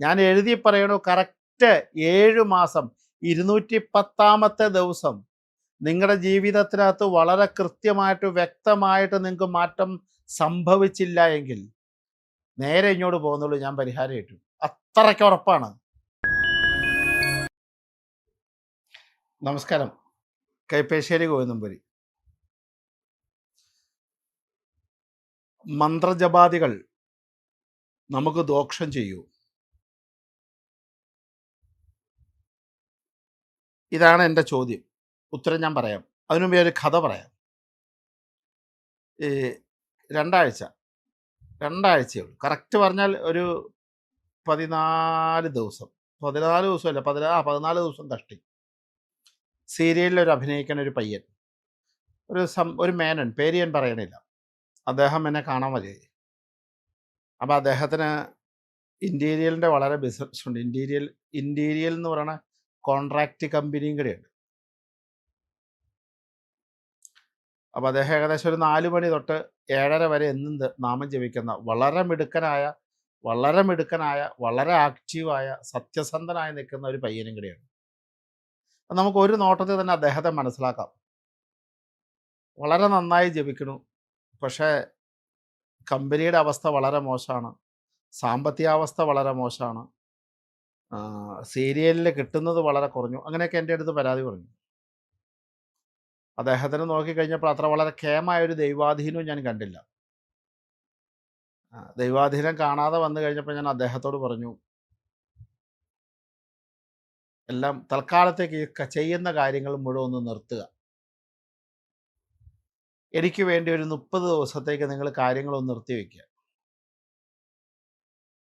ഞാൻ എഴുതി പറയണു കറക്റ്റ് ഏഴ് മാസം ഇരുന്നൂറ്റി പത്താമത്തെ ദിവസം നിങ്ങളുടെ ജീവിതത്തിനകത്ത് വളരെ കൃത്യമായിട്ട് വ്യക്തമായിട്ട് നിങ്ങൾക്ക് മാറ്റം സംഭവിച്ചില്ല എങ്കിൽ നേരെ ഇങ്ങോട്ട് പോകുന്നുള്ളൂ ഞാൻ പരിഹാരം ഇട്ടു അത്രയ്ക്ക് ഉറപ്പാണ്. നമസ്കാരം. കൈപ്പേശ്ശേരി ഗോവിന്ദമ്പുരി. മന്ത്രജപാദികൾ നമുക്ക് ദോഷം ചെയ്യൂ. ഇതാണ് എന്റെ ചോദ്യം. ഉത്തരം ഞാൻ പറയാം. അതിനു മുമ്പേ ഒരു കഥ പറയാം. ഈ രണ്ടാഴ്ച. രണ്ടാഴ്ചയേ ഉള്ളൂ. കറക്റ്റ് പറഞ്ഞാൽ ഒരു പതിനാല് ദിവസം. പതിനാല് ദിവസമല്ല പതിനാ പതിനാല് ദിവസം കഷ്ടി സീരിയലിൽ ഒരു അഭിനയിക്കുന്ന ഒരു പയ്യൻ. ഒരു സം ഒരു മേനൻ പേര് ഞാൻ പറയണില്ല. അദ്ദേഹം എന്നെ കാണാൻ മതിയായി അപ്പോൾ അദ്ദേഹത്തിന് ഇന്റീരിയലിന്റെ വളരെ ബിസിനസ് ഉണ്ട് ഇന്റീരിയൽ ഇന്റീരിയൽ എന്ന് പറയുന്ന കോൺട്രാക്റ്റ് കമ്പനിയും കൂടെയുണ്ട്. അപ്പോൾ അദ്ദേഹം ഏകദേശം ഒരു നാല് മണി തൊട്ട് ഏഴര വരെ എന്നും നാമം ജപിക്കുന്ന വളരെ മിടുക്കനായ വളരെ മിടുക്കനായ വളരെ ആക്റ്റീവായ സത്യസന്ധനായി നിൽക്കുന്ന ഒരു പയ്യനും കൂടെയാണ് നമുക്ക് ഒരു നോട്ടത്തിൽ തന്നെ അദ്ദേഹത്തെ മനസ്സിലാക്കാം. വളരെ നന്നായി ജപിക്കണു പക്ഷേ കമ്പനിയുടെ അവസ്ഥ വളരെ മോശമാണ്. സാമ്പത്തികാവസ്ഥ വളരെ മോശമാണ്. സീരിയലിൽ കിട്ടുന്നത് വളരെ കുറഞ്ഞു. അങ്ങനെയൊക്കെ എന്റെ അടുത്ത് പരാതി പറഞ്ഞു. അദ്ദേഹത്തിന് നോക്കിക്കഴിഞ്ഞപ്പോൾ അത്ര വളരെ കേമായ ഒരു ദൈവാധീനവും ഞാൻ കണ്ടില്ല. ദൈവാധീനം കാണാതെ വന്നു കഴിഞ്ഞപ്പോൾ ഞാൻ അദ്ദേഹത്തോട് പറഞ്ഞു എല്ലാം തൽക്കാലത്തേക്ക് ചെയ്യുന്ന കാര്യങ്ങൾ മുഴുവൻ ഒന്ന് നിർത്തുക. എനിക്ക് വേണ്ടി ഒരു മുപ്പത് ദിവസത്തേക്ക് നിങ്ങൾ കാര്യങ്ങളൊന്ന് നിർത്തി വയ്ക്കുക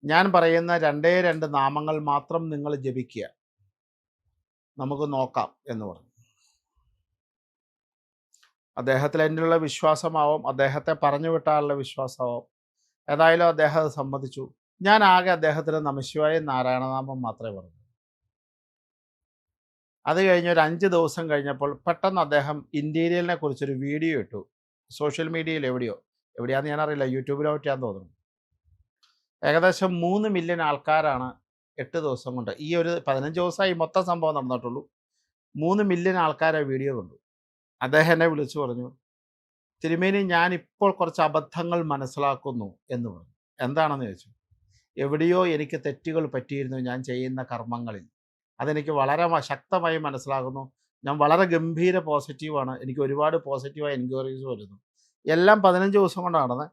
ഞാൻ പറയുന്ന രണ്ടേ രണ്ട് നാമങ്ങൾ മാത്രം നിങ്ങൾ ജപിക്കുക. നമുക്ക് നോക്കാം എന്ന് പറഞ്ഞു. അദ്ദേഹത്തിൽ എന്നിലുള്ള വിശ്വാസമാവും. അദ്ദേഹത്തെ പറഞ്ഞു വിട്ടാനുള്ള വിശ്വാസമാവും. ഏതായാലും അദ്ദേഹം അത് സമ്മതിച്ചു. ഞാൻ ആകെ അദ്ദേഹത്തിന് നമശിവായ നാരായണനാമം മാത്രമേ പറഞ്ഞു അത് കഴിഞ്ഞ് ഒരു അഞ്ച് ദിവസം കഴിഞ്ഞപ്പോൾ പെട്ടെന്ന് അദ്ദേഹം ഇന്റീരിയലിനെ കുറിച്ചൊരു വീഡിയോ ഇട്ടു. സോഷ്യൽ മീഡിയയിൽ എവിടെയോ. എവിടെയാന്ന് ഞാനറിയില്ല യൂട്യൂബിലോ പറ്റിയാന്ന് തോന്നുന്നു. ഏകദേശം മൂന്ന് മില്യൺ ആൾക്കാരാണ് എട്ട് ദിവസം കൊണ്ട്. ഈ ഒരു പതിനഞ്ച് ദിവസമായി മൊത്തം സംഭവം നടന്നിട്ടുള്ളൂ. മൂന്ന് മില്യൺ ആൾക്കാരെ വീഡിയോ കണ്ടു. അദ്ദേഹം എന്നെ വിളിച്ചു പറഞ്ഞു തിരുമേനി ഞാൻ ഇപ്പോൾ കുറച്ച് അബദ്ധങ്ങൾ മനസ്സിലാക്കുന്നു എന്ന് പറഞ്ഞു. എന്താണെന്ന് ചോദിച്ചു. എവിടെയോ എനിക്ക് തെറ്റുകൾ പറ്റിയിരുന്നു. ഞാൻ ചെയ്യുന്ന കർമ്മങ്ങളിൽ. അതെനിക്ക് വളരെ ശക്തമായി മനസ്സിലാകുന്നു. ഞാൻ വളരെ ഗംഭീര പോസിറ്റീവാണ് എനിക്ക് ഒരുപാട് പോസിറ്റീവായി എൻക്വയറീസ് വരുന്നു. എല്ലാം പതിനഞ്ച് ദിവസം കൊണ്ടാണ് നടന്നത്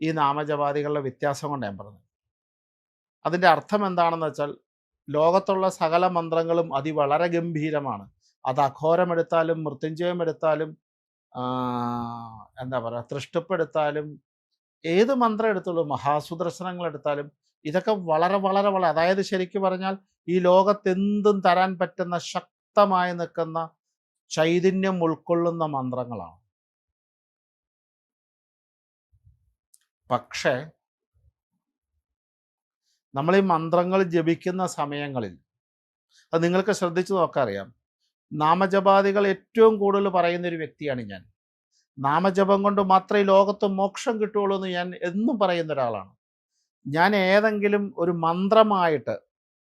ഈ നാമജപാദികളുടെ വ്യത്യാസം കൊണ്ട് ഞാൻ പറഞ്ഞത്. അതിന്റെ അർത്ഥം എന്താണെന്ന് വെച്ചാൽ ലോകത്തുള്ള സകല മന്ത്രങ്ങളും അതി വളരെ ഗംഭീരമാണ്. അത് അഘോരമെടുത്താലും മൃത്യുഞ്ജയം എടുത്താലും എന്താ പറയുക തൃഷ്ടിപ്പെടുത്താലും ഏത് മന്ത്രം എടുത്തുള്ളൂ മഹാസുദർശനങ്ങൾ എടുത്താലും ഇതൊക്കെ വളരെ വളരെ വളരെ അതായത് ശരിക്കും പറഞ്ഞാൽ ഈ ലോകത്തെന്തും തരാൻ പറ്റുന്ന ശക്തമായി നിൽക്കുന്ന ചൈതന്യം ഉൾക്കൊള്ളുന്ന മന്ത്രങ്ങളാണ്. പക്ഷേ നമ്മൾ ഈ മന്ത്രങ്ങൾ ജപിക്കുന്ന സമയങ്ങളിൽ അത് നിങ്ങൾക്ക് ശ്രദ്ധിച്ചു നോക്കാറിയാം നാമജപാദികൾ ഏറ്റവും കൂടുതൽ പറയുന്ന ഒരു വ്യക്തിയാണ് ഞാൻ. നാമജപം കൊണ്ട് മാത്രമേ ലോകത്ത് മോക്ഷം കിട്ടുള്ളൂ എന്ന് ഞാൻ എന്നും പറയുന്ന ഒരാളാണ്. ഞാൻ ഏതെങ്കിലും ഒരു മന്ത്രമായിട്ട്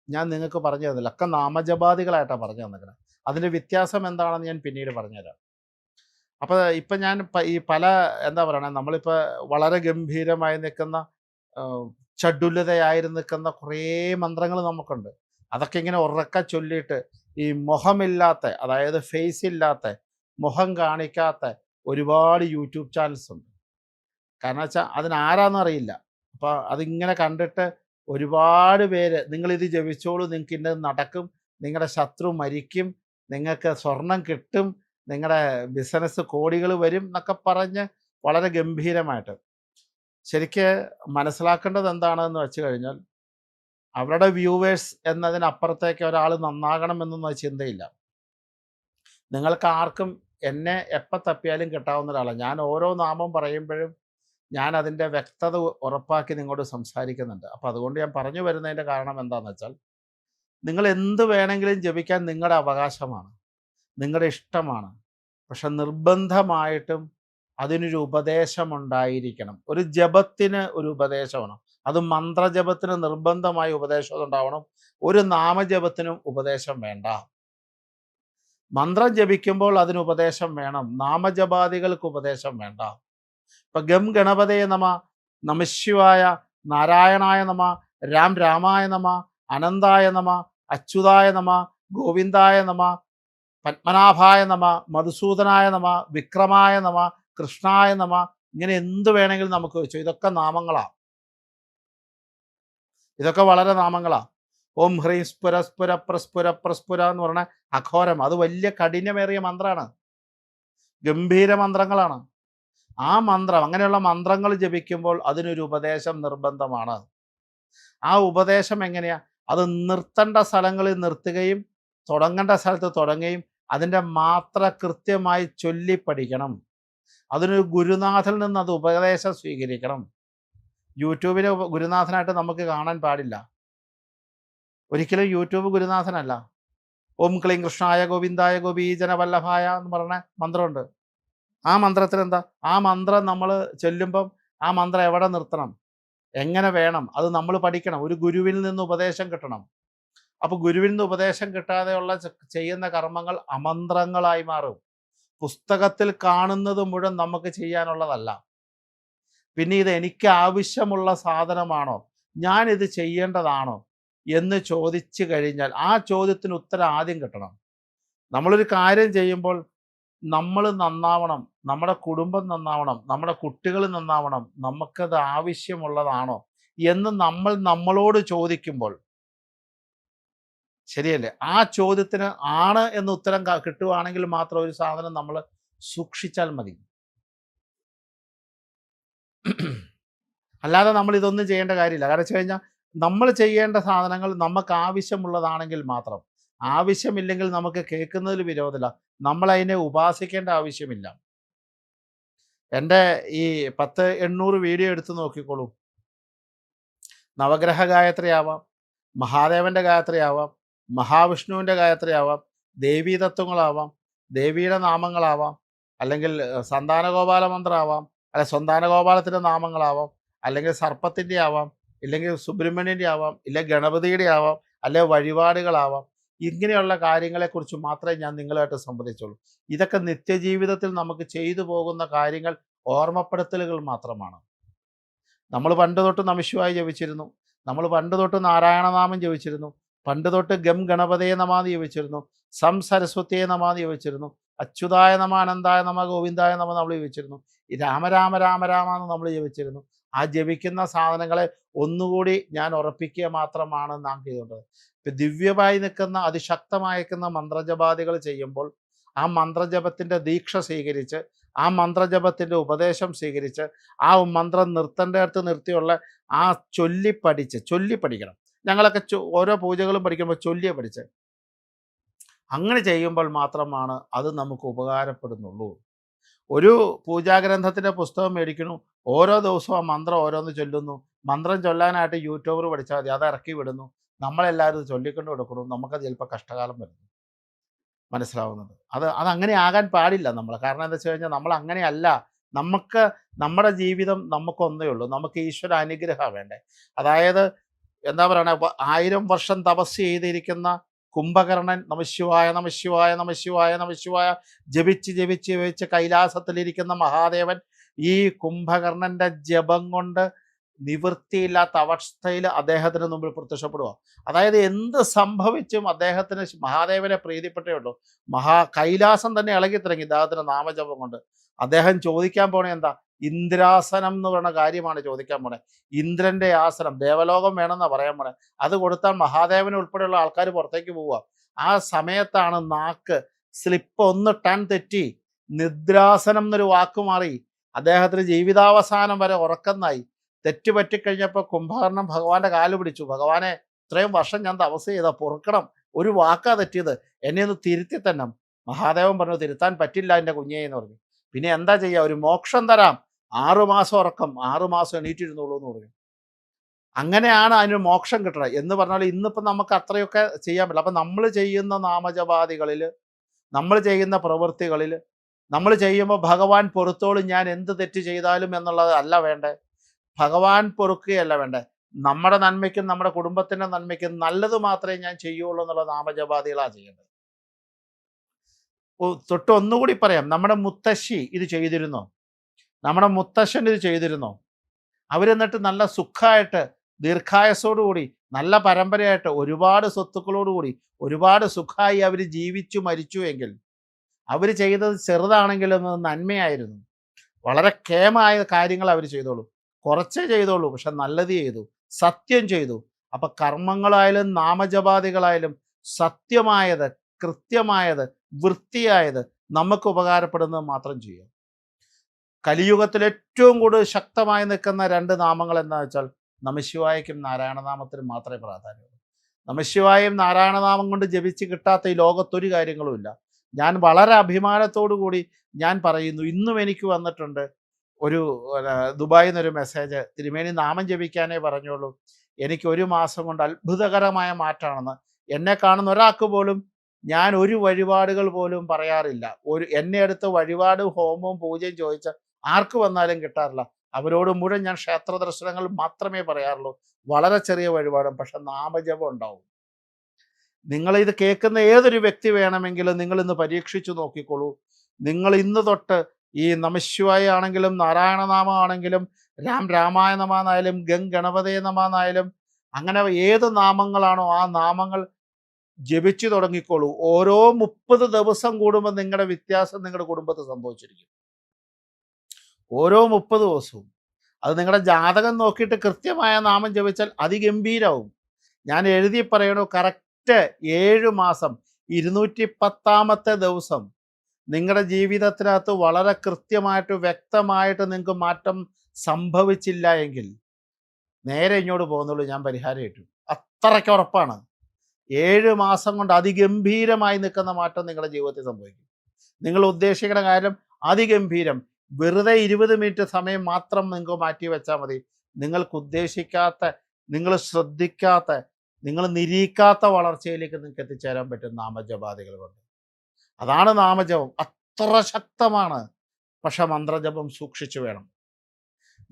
ഞാൻ നിങ്ങൾക്ക് പറഞ്ഞു തന്നില്ല. ഒക്കെ നാമജപാദികളായിട്ടാണ് പറഞ്ഞു തന്നിരിക്കുന്നത്. അതിന്റെ വ്യത്യാസം എന്താണെന്ന് ഞാൻ പിന്നീട് പറഞ്ഞുതരാം. അപ്പോൾ ഇപ്പം ഞാൻ ഈ പല എന്താ പറയണേ നമ്മളിപ്പോൾ വളരെ ഗംഭീരമായി നിൽക്കുന്ന ചടുലതയായിരുന്നു ചടുലതയായി നിൽക്കുന്ന കുറേ മന്ത്രങ്ങൾ നമുക്കുണ്ട്. അതൊക്കെ ഇങ്ങനെ ഉറക്ക ചൊല്ലിയിട്ട് ഈ മുഖമില്ലാത്ത അതായത് ഫേസ് ഇല്ലാത്ത മുഖം കാണിക്കാത്ത ഒരുപാട് യൂട്യൂബ് ചാനൽസ് ഉണ്ട്. കാരണം വെച്ചാൽ അതിനാരാന്ന് അറിയില്ല. അപ്പോൾ അതിങ്ങനെ കണ്ടിട്ട് ഒരുപാട് പേര് നിങ്ങളിത് ജപിച്ചോളൂ നിങ്ങൾക്ക് ഇന്നത് നടക്കും നിങ്ങളുടെ ശത്രു മരിക്കും നിങ്ങൾക്ക് സ്വർണം കിട്ടും നിങ്ങളുടെ ബിസിനസ് കോടികൾ വരും എന്നൊക്കെ പറഞ്ഞ് വളരെ ഗംഭീരമായിട്ട്. ശരിക്ക് മനസ്സിലാക്കേണ്ടത് എന്താണെന്ന് വെച്ച് കഴിഞ്ഞാൽ അവരുടെ വ്യൂവേഴ്സ് എന്നതിനപ്പുറത്തേക്ക് ഒരാൾ നന്നാകണമെന്നൊന്നും ചിന്തയില്ല. നിങ്ങൾക്ക് ആർക്കും എന്നെ എപ്പോൾ തപ്പിയാലും കിട്ടാവുന്ന ഒരാളാണ്. ഞാൻ ഓരോ നാമം പറയുമ്പോഴും ഞാൻ അതിന്റെ വ്യക്തത ഉറപ്പാക്കി നിങ്ങളോട് സംസാരിക്കുന്നുണ്ട്. അപ്പോൾ അതുകൊണ്ട് ഞാൻ പറഞ്ഞു വരുന്നതിന്റെ കാരണം എന്താണെന്ന് വെച്ചാൽ നിങ്ങൾ എന്ത് വേണമെങ്കിലും ജപിക്കാൻ നിങ്ങളുടെ അവകാശമാണ്. നിങ്ങളുടെ ഇഷ്ടമാണ്. പക്ഷെ നിർബന്ധമായിട്ടും അതിനൊരു ഉപദേശമുണ്ടായിരിക്കണം. ഒരു ജപത്തിന് ഒരു ഉപദേശമാണ് അത് മന്ത്രജപത്തിന് നിർബന്ധമായ ഉപദേശം ഉണ്ടാവണം ഒരു നാമജപത്തിനും ഉപദേശം വേണ്ട. മന്ത്രം ജപിക്കുമ്പോൾ അതിന് ഉപദേശം വേണം. നാമജപാദികൾക്ക് ഉപദേശം വേണ്ട. ഇപ്പൊ ഗം ഗണപതയെ നമ നമശിവായ നാരായണായ നമ രാം രാമായ നമ അനന്തായ നമ അച്യുതായ നമ ഗോവിന്ദായ നമ പത്മനാഭായ നമ മധുസൂദനായ നമ വിക്രമായ നമ കൃഷ്ണായ നമ ഇങ്ങനെ എന്ത് വേണമെങ്കിലും നമുക്ക് വെച്ചു. ഇതൊക്കെ നാമങ്ങളാണ് ഇതൊക്കെ വളരെ നാമങ്ങളാണ് ഓം ഹ്രീം സ്ഫുര സ്ഫുര പ്രസ്ഫുര പ്രസ്ഫുര എന്ന് പറഞ്ഞ അഘോരം. അത് വലിയ കഠിനമേറിയ മന്ത്രമാണ് ഗംഭീര മന്ത്രങ്ങളാണ്. ആ മന്ത്രം അങ്ങനെയുള്ള മന്ത്രങ്ങൾ ജപിക്കുമ്പോൾ അതിനൊരു ഉപദേശം നിർബന്ധമാണ്. ആ ഉപദേശം എങ്ങനെയാ? അത് നിർത്തേണ്ട സ്ഥലങ്ങളിൽ നിർത്തുകയും തുടങ്ങേണ്ട സ്ഥലത്ത് തുടങ്ങുകയും അതിന്റെ മാത്ര കൃത്യമായി ചൊല്ലി പഠിക്കണം. അതിനൊരു ഗുരുനാഥനിൽ നിന്ന് അത് ഉപദേശം സ്വീകരിക്കണം. യൂട്യൂബിലെ ഗുരുനാഥനായിട്ട് നമുക്ക് കാണാൻ പാടില്ല. ഒരിക്കലും യൂട്യൂബ് ഗുരുനാഥനല്ല. ഓം ക്ലീം കൃഷ്ണായ ഗോവിന്ദായ ഗോപീജനവല്ലഭായ എന്ന് പറഞ്ഞ മന്ത്രമുണ്ട്. ആ മന്ത്രത്തിൽ എന്താ ആ മന്ത്രം നമ്മൾ ചൊല്ലുമ്പം ആ മന്ത്രം എവിടെ നിർത്തണം? എങ്ങനെ വേണം? അത് നമ്മൾ പഠിക്കണം. ഒരു ഗുരുവിൽ നിന്ന് ഉപദേശം കിട്ടണം. അപ്പൊ ഗുരുവിൽ നിന്ന് ഉപദേശം കിട്ടാതെയുള്ള ചെയ്യുന്ന കർമ്മങ്ങൾ അമന്ത്രങ്ങളായി മാറും. പുസ്തകത്തിൽ കാണുന്നത് മുഴുവൻ നമുക്ക് ചെയ്യാനുള്ളതല്ല. പിന്നെ ഇത് എനിക്ക് ആവശ്യമുള്ള സാധനമാണോ? ഞാൻ ഇത് ചെയ്യേണ്ടതാണോ? എന്ന് ചോദിച്ചു കഴിഞ്ഞാൽ ആ ചോദ്യത്തിന് ഉത്തരം ആദ്യം കിട്ടണം. നമ്മളൊരു കാര്യം ചെയ്യുമ്പോൾ നമ്മൾ നന്നാവണം നമ്മുടെ കുടുംബം നന്നാവണം നമ്മുടെ കുട്ടികൾ നന്നാവണം നമുക്കത് ആവശ്യമുള്ളതാണോ എന്ന് നമ്മൾ നമ്മളോട് ചോദിക്കുമ്പോൾ ശരിയല്ലേ? ആ ചോദ്യത്തിന് ആണ് എന്ന് ഉത്തരം കിട്ടുവാണെങ്കിൽ മാത്രം ഒരു സാധനം നമ്മൾ സൂക്ഷിച്ചാൽ മതി. അല്ലാതെ നമ്മൾ ഇതൊന്നും ചെയ്യേണ്ട കാര്യമില്ല. കാരണം വെച്ച് കഴിഞ്ഞാൽ നമ്മൾ ചെയ്യേണ്ട സാധനങ്ങൾ നമുക്ക് ആവശ്യമുള്ളതാണെങ്കിൽ മാത്രം. ആവശ്യമില്ലെങ്കിൽ നമുക്ക് കേൾക്കുന്നതിൽ വിരോധമില്ല. നമ്മൾ അതിനെ ഉപാസിക്കേണ്ട ആവശ്യമില്ല. എന്റെ ഈ പത്ത് എണ്ണൂറ് വീഡിയോ എടുത്ത് നോക്കിക്കോളൂ. നവഗ്രഹ ഗായത്രി ആവാം മഹാദേവന്റെ ഗായത്രി ആവാം മഹാവിഷ്ണുവിന്റെ ദേവീ തത്വങ്ങളാവാം ദേവിയുടെ നാമങ്ങളാവാം അല്ലെങ്കിൽ സന്താനഗോപാല മന്ത്രമാവാം അല്ലെ സന്താനഗോപാലത്തിന്റെ നാമങ്ങളാവാം അല്ലെങ്കിൽ സർപ്പത്തിന്റെ ആവാം ഇല്ലെങ്കിൽ സുബ്രഹ്മണ്യന്റെ ആവാം ഇല്ലെങ്കിൽ ഗണപതിയുടെ ആവാം അല്ലെ വഴിപാടുകളാവാം. ഇങ്ങനെയുള്ള കാര്യങ്ങളെക്കുറിച്ച് മാത്രമേ ഞാൻ നിങ്ങളായിട്ട് സംവദിച്ചുള്ളൂ. ഇതൊക്കെ നിത്യജീവിതത്തിൽ നമുക്ക് ചെയ്തു പോകുന്ന കാര്യങ്ങൾ ഓർമ്മപ്പെടുത്തലുകൾ മാത്രമാണ്. നമ്മൾ പണ്ട് തൊട്ട് നമിശുവായി ജപിച്ചിരുന്നു. നമ്മൾ പണ്ട് തൊട്ട് നാരായണനാമം ജപിച്ചിരുന്നു. പണ്ട് തൊട്ട് ഗം ഗണപതയെ നമാതി വെച്ചിരുന്നു സം സരസ്വതിയെ നമാതി വെച്ചിരുന്നു അച്യുതായ നമ അനന്തായ നമ ഗോവിന്ദായ നമ നമ്മൾ ജപിച്ചിരുന്നു ഈ രാമ രാമ രാമ രാമ എന്ന് നമ്മൾ ജപിച്ചിരുന്നു ആ ജപിക്കുന്ന സാധനങ്ങളെ ഒന്നുകൂടി ഞാൻ ഉറപ്പിക്കുക മാത്രമാണ് നാം ചെയ്തുകൊണ്ടത്. ഇപ്പൊ ദിവ്യമായി നിൽക്കുന്ന അതിശക്തമായി നിൽക്കുന്ന മന്ത്രജപാദികൾ ചെയ്യുമ്പോൾ ആ മന്ത്രജപത്തിന്റെ ദീക്ഷ സ്വീകരിച്ച് ആ മന്ത്രജപത്തിന്റെ ഉപദേശം സ്വീകരിച്ച് ആ മന്ത്രം നിർത്തേണ്ട അടുത്ത് നിർത്തിയുള്ള ആ ചൊല്ലി പഠിച്ച് ചൊല്ലി പഠിക്കണം ഞങ്ങളൊക്കെ ഓരോ പൂജകളും പഠിക്കുമ്പോൾ ചൊല്ലിയ പഠിച്ച്. അങ്ങനെ ചെയ്യുമ്പോൾ മാത്രമാണ് അത് നമുക്ക് ഉപകാരപ്പെടുന്നുള്ളൂ. ഒരു പൂജാഗ്രന്ഥത്തിന്റെ പുസ്തകം മേടിക്കുന്നു ഓരോ ദിവസവും ആ മന്ത്രം ഓരോന്ന് ചൊല്ലുന്നു. മന്ത്രം ചൊല്ലാനായിട്ട് യൂട്യൂബർ പഠിച്ചാൽ മതി അത് ഇറക്കി വിടുന്നു. നമ്മളെല്ലാവരും ഇത് ചൊല്ലിക്കൊണ്ട് കൊടുക്കുന്നു നമുക്കത് ചിലപ്പോൾ കഷ്ടകാലം വരുന്നു മനസ്സിലാവുന്നത്. അത് അത് അങ്ങനെ ആകാൻ പാടില്ല നമ്മൾ കാരണം എന്താ വെച്ച് കഴിഞ്ഞാൽ നമ്മൾ അങ്ങനെയല്ല. നമുക്ക് നമ്മുടെ ജീവിതം നമുക്കൊന്നേ ഉള്ളൂ. നമുക്ക് ഈശ്വര അനുഗ്രഹം വേണ്ടേ. അതായത് എന്താ പറയണ? വ- ആയിരം വർഷം തപസ് ചെയ്തിരിക്കുന്ന കുംഭകർണൻ നമശിവായ നമശിവായ നമശിവായ നമശിവായ ജപിച്ച് ജപിച്ച് ജപിച്ച് കൈലാസത്തിലിരിക്കുന്ന മഹാദേവൻ ഈ കുംഭകർണന്റെ ജപം കൊണ്ട് നിവൃത്തിയില്ലാത്ത അവസ്ഥയിൽ അദ്ദേഹത്തിന് മുമ്പിൽ പ്രത്യക്ഷപ്പെടുക അതായത് എന്ത് സംഭവിച്ചും അദ്ദേഹത്തിന് മഹാദേവനെ പ്രീതിപ്പെട്ടേ ഉള്ളൂ. മഹാ കൈലാസം തന്നെ ഇളകി തുടങ്ങി ഇദ്ദേഹത്തിന്റെ നാമജപം കൊണ്ട്. അദ്ദേഹം ചോദിക്കാൻ പോണേ എന്താ? ഇന്ദ്രാസനം എന്ന് പറയുന്ന കാര്യമാണ് ചോദിക്കാൻ പോണേ. ഇന്ദ്രന്റെ ആസനം ദേവലോകം വേണമെന്നാ പറയാൻ പോണേ. അത് കൊടുത്താൽ മഹാദേവന് ഉൾപ്പെടെയുള്ള ആൾക്കാർ പുറത്തേക്ക് പോവുക. ആ സമയത്താണ് നാക്ക് സ്ലിപ്പ് ഒന്ന് ടൺ തെറ്റി നിദ്രാസനം എന്നൊരു വാക്ക് മാറി. അദ്ദേഹത്തിന് ജീവിതാവസാനം വരെ ഉറക്കം നായി. തെറ്റുപറ്റിക്കഴിഞ്ഞപ്പോൾ കുംഭകർണം ഭഗവാന്റെ കാൽ പിടിച്ചു. ഭഗവാനെ ഇത്രയും വർഷം ഞാൻ തപസ് ചെയ്ത പൊറുക്കണം. ഒരു വാക്കാ തെറ്റിയത്. എന്നെ ഒന്ന് തിരുത്തി തന്നെ മഹാദേവൻ പറഞ്ഞു തിരുത്താൻ പറ്റില്ല എന്റെ കുഞ്ഞേ എന്ന് പറഞ്ഞു. പിന്നെ എന്താ ചെയ്യുക ഒരു മോക്ഷം തരാം. ആറുമാസം ഉറക്കം ആറുമാസം എണീറ്റിരുന്നുള്ളൂ എന്ന് പറഞ്ഞു അങ്ങനെയാണ് അതിന് മോക്ഷം കിട്ടുന്നത് എന്ന് പറഞ്ഞാൽ ഇന്നിപ്പം നമുക്ക് അത്രയൊക്കെ ചെയ്യാൻ പറ്റില്ല. അപ്പം നമ്മൾ ചെയ്യുന്ന നാമജപാദികളിൽ നമ്മൾ ചെയ്യുന്ന പ്രവൃത്തികളിൽ നമ്മൾ ചെയ്യുമ്പോൾ ഭഗവാൻ പൊറുത്തോളും ഞാൻ എന്ത് തെറ്റ് ചെയ്താലും എന്നുള്ളത് അല്ല വേണ്ടേ. ഭഗവാൻ പൊറുക്കുകയല്ല വേണ്ടേ. നമ്മുടെ നന്മയ്ക്കും നമ്മുടെ കുടുംബത്തിന്റെ നന്മയ്ക്കും നല്ലത് മാത്രമേ ഞാൻ ചെയ്യുള്ളൂ എന്നുള്ള നാമജപാദികളാണ് ചെയ്യേണ്ടത് തൊട്ട് ഒന്നുകൂടി പറയാം. നമ്മുടെ മുത്തശ്ശി ഇത് ചെയ്തിരുന്നോ? നമ്മുടെ മുത്തശ്ശൻ ഇത് ചെയ്തിരുന്നോ? അവരെന്നിട്ട് നല്ല സുഖമായിട്ട് ദീർഘായസോടുകൂടി നല്ല പരമ്പരയായിട്ട് ഒരുപാട് സ്വത്തുക്കളോടുകൂടി ഒരുപാട് സുഖമായി അവർ ജീവിച്ചു മരിച്ചു എങ്കിൽ അവർ ചെയ്തത് ചെറുതാണെങ്കിലും അത് നന്മയായിരുന്നു. വളരെ കേമായ കാര്യങ്ങൾ അവർ ചെയ്തോളൂ. കുറച്ചേ ചെയ്തോളൂ പക്ഷെ നല്ലത് ചെയ്തു. സത്യം ചെയ്തു. അപ്പം കർമ്മങ്ങളായാലും നാമജപാദികളായാലും സത്യമായത് കൃത്യമായത് വൃത്തിയായത് നമുക്ക് ഉപകാരപ്പെടുന്നത് മാത്രം ചെയ്യുക. കലിയുഗത്തിൽ ഏറ്റവും കൂടുതൽ ശക്തമായി നിൽക്കുന്ന രണ്ട് നാമങ്ങൾ എന്താ വെച്ചാൽ നമശിവായക്കും നാരായണനാമത്തിനും മാത്രമേ പ്രാധാന്യമുള്ളൂ. നമശിവായും നാരായണനാമം കൊണ്ട് ജപിച്ച് കിട്ടാത്ത ഈ ലോകത്തൊരു കാര്യങ്ങളുമില്ല ഞാൻ വളരെ അഭിമാനത്തോടു കൂടി ഞാൻ പറയുന്നു ഇന്നും എനിക്ക് വന്നിട്ടുണ്ട് ഒരു ദുബായിൽ നിന്നൊരു മെസ്സേജ് തിരുമേനി നാമം ജപിക്കാനേ പറഞ്ഞോളൂ എനിക്ക് ഒരു മാസം കൊണ്ട് അത്ഭുതകരമായ മാറ്റമാണെന്ന്. എന്നെ കാണുന്ന ഒരാൾക്ക് പോലും ഞാൻ ഒരു വഴിപാടുകൾ പോലും പറയാറില്ല. ഒരു എന്നെ അടുത്ത് വഴിപാട് ഹോമവും പൂജയും ചോദിച്ച ആർക്ക് വന്നാലും കിട്ടാറില്ല. അവരോട് മുഴുവൻ ഞാൻ ക്ഷേത്ര ദർശനങ്ങൾ മാത്രമേ പറയാറുള്ളൂ. വളരെ ചെറിയ വഴിപാടും പക്ഷെ നാമജപം ഉണ്ടാവും. നിങ്ങൾ ഇത് കേൾക്കുന്ന ഏതൊരു വ്യക്തി വേണമെങ്കിലും നിങ്ങൾ ഇന്ന് പരീക്ഷിച്ചു നോക്കിക്കോളൂ. നിങ്ങൾ ഇന്ന് തൊട്ട് ഈ നമശിവായ ആണെങ്കിലും നാരായണനാമമാണെങ്കിലും രാം രാമായ നമാന്നായാലും ഗംഗ് ഗണപതേ അങ്ങനെ ഏത് നാമങ്ങളാണോ ആ നാമങ്ങൾ ജപിച്ചു തുടങ്ങിക്കോളൂ. ഓരോ മുപ്പത് ദിവസം കൂടുമ്പോൾ നിങ്ങളുടെ വ്യത്യാസം നിങ്ങളുടെ കുടുംബത്തിൽ സംഭവിച്ചിരിക്കും. ഓരോ മുപ്പത് ദിവസവും. അത് നിങ്ങളുടെ ജാതകം നോക്കിയിട്ട് കൃത്യമായ നാമം ജപിച്ചാൽ അതിഗംഭീരവും. ഞാൻ എഴുതി പറയണോ കറക്റ്റ് ഏഴ് മാസം ഇരുന്നൂറ്റി പത്താമത്തെ ദിവസം നിങ്ങളുടെ ജീവിതത്തിനകത്ത് വളരെ കൃത്യമായിട്ട് വ്യക്തമായിട്ട് നിങ്ങൾക്ക് മാറ്റം സംഭവിച്ചില്ല എങ്കിൽ നേരെ ഇങ്ങോട്ട് പോകുന്നുള്ളൂ ഞാൻ പരിഹാരം ഇട്ടു അത്രയ്ക്ക് ഉറപ്പാണ്. ഏഴ് മാസം കൊണ്ട് അതിഗംഭീരമായി നിൽക്കുന്ന മാറ്റം നിങ്ങളുടെ ജീവിതത്തിൽ സംഭവിക്കും. നിങ്ങൾ ഉദ്ദേശിക്കുന്ന കാര്യം അതിഗംഭീരം. വെറുതെ ഇരുപത് മിനിറ്റ് സമയം മാത്രം നിങ്ങൾ മാറ്റി വെച്ചാൽ മതി. നിങ്ങൾക്ക് ഉദ്ദേശിക്കാത്ത നിങ്ങൾ ശ്രദ്ധിക്കാത്ത നിങ്ങൾ നിരീക്കാത്ത വളർച്ചയിലേക്ക് നിങ്ങൾക്ക് എത്തിച്ചേരാൻ പറ്റും നാമജപാദികൾ കൊണ്ട്. അതാണ് നാമജപം. അത്ര ശക്തമാണ്. പക്ഷെ മന്ത്രജപം സൂക്ഷിച്ചു വേണം.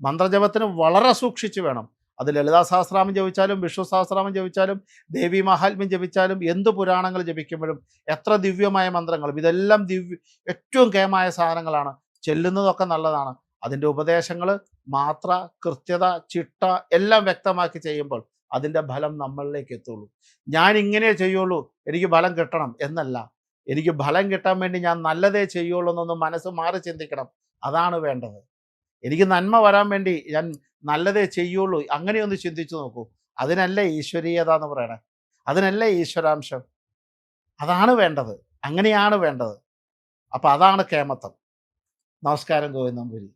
മന്ത്രജപത്തിന് വളരെ സൂക്ഷിച്ചു വേണം. അത് ലളിതാ സഹസ്രാമം ജപിച്ചാലും വിഷ്ണു സഹസ്രാമം ജപിച്ചാലും ദേവി മഹാത്മ്യം ജപിച്ചാലും എന്ത് പുരാണങ്ങൾ ജപിക്കുമ്പോഴും എത്ര ദിവ്യമായ മന്ത്രങ്ങളും. ഇതെല്ലാം ദിവ്യ ഏറ്റവും കേമായ സാധനങ്ങളാണ്. ചെല്ലുന്നതൊക്കെ നല്ലതാണ്. അതിന്റെ ഉപദേശങ്ങൾ മാത്ര കൃത്യത ചിട്ട എല്ലാം വ്യക്തമാക്കി ചെയ്യുമ്പോൾ അതിന്റെ ഫലം നമ്മളിലേക്ക് എത്തുള്ളൂ. ഞാൻ ഇങ്ങനെ ചെയ്യുള്ളൂ എനിക്ക് ഫലം കിട്ടണം എന്നല്ല. എനിക്ക് ഫലം കിട്ടാൻ വേണ്ടി ഞാൻ നല്ലതേ ചെയ്യുള്ളൂ എന്നൊന്ന് മനസ്സ് മാറി ചിന്തിക്കണം. അതാണ് വേണ്ടത്. എനിക്ക് നന്മ വരാൻ വേണ്ടി ഞാൻ നല്ലതേ ചെയ്യുള്ളൂ. അങ്ങനെയൊന്ന് ചിന്തിച്ചു നോക്കൂ. അതിനല്ല ഈശ്വരീയത എന്ന് പറയണേ? അതിനല്ല ഈശ്വരാംശം? അതാണ് വേണ്ടത്. അങ്ങനെയാണ് വേണ്ടത്. അപ്പം അതാണ് കേമത്തം നമസ്കാരം ഗോവിന്ദമ്പുരി